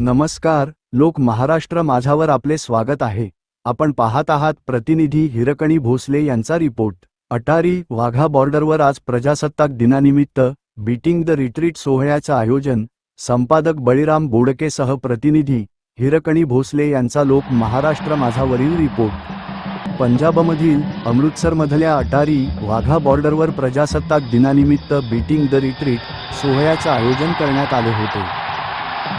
नमस्कार लोक महाराष्ट्र माझावर आपले स्वागत आहे. आपण पाहत आहात प्रतिनिधी हिरकणी भोसले यांचा रिपोर्ट. अटारी वाघा बॉर्डरवर आज प्रजासत्ताक दिनानिमित्त बीटिंग द रिट्रीट सोहळ्याचं आयोजन संपादक बळीराम बोडकेसह प्रतिनिधी हिरकणी भोसले यांचा लोक महाराष्ट्र माझावरील रिपोर्ट. पंजाबमधील अमृतसरमधल्या अटारी वाघा बॉर्डरवर प्रजासत्ताक दिनानिमित्त बीटिंग द रिट्रीट सोहळ्याचं आयोजन करण्यात आले होते.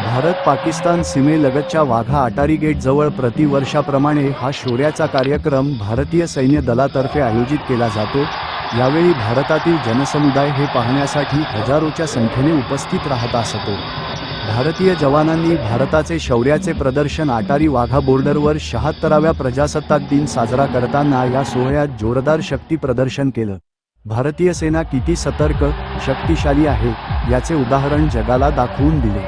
भारत पाकिस्तान सीमेलगतच्या वाघा अटारी गेट जवळ प्रतिवर्षाप्रमाणे हा शौर्याचा कार्यक्रम भारतीय सैन्य दलातर्फे आयोजित केला जातो. यावेळी भारतातील जनसमुदाय हे पाहण्यासाठी हजारोच्या संख्येने उपस्थित राहत असतो. भारतीय जवानांनी भारताचे शौर्याचे प्रदर्शन अटारी वाघा बोर्डरवर शहात्तराव्या प्रजासत्ताक दिन साजरा करताना या सोहळ्यात जोरदार शक्ती प्रदर्शन केलं. भारतीय सेना किती सतर्क शक्तिशाली आहे याचे उदाहरण जगाला दाखवून दिले.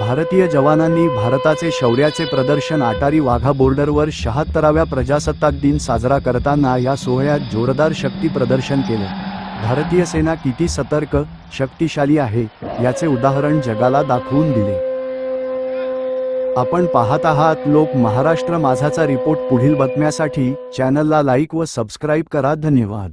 भारतीय जवानांनी भारताचे शौर्याचे प्रदर्शन आटारी वाघा बोर्डरवर शहात्तराव्या प्रजासत्ताक दिन साजरा करताना या सोहळ्यात जोरदार शक्ती प्रदर्शन केले. भारतीय सेना किती सतर्क शक्तिशाली आहे याचे उदाहरण जगाला दाखवून दिले. आपण पाहत आहात लोक महाराष्ट्र माझाचा रिपोर्ट पुढील बातम्यासाठी चॅनलला लाईक व सबस्क्राईब करा. धन्यवाद.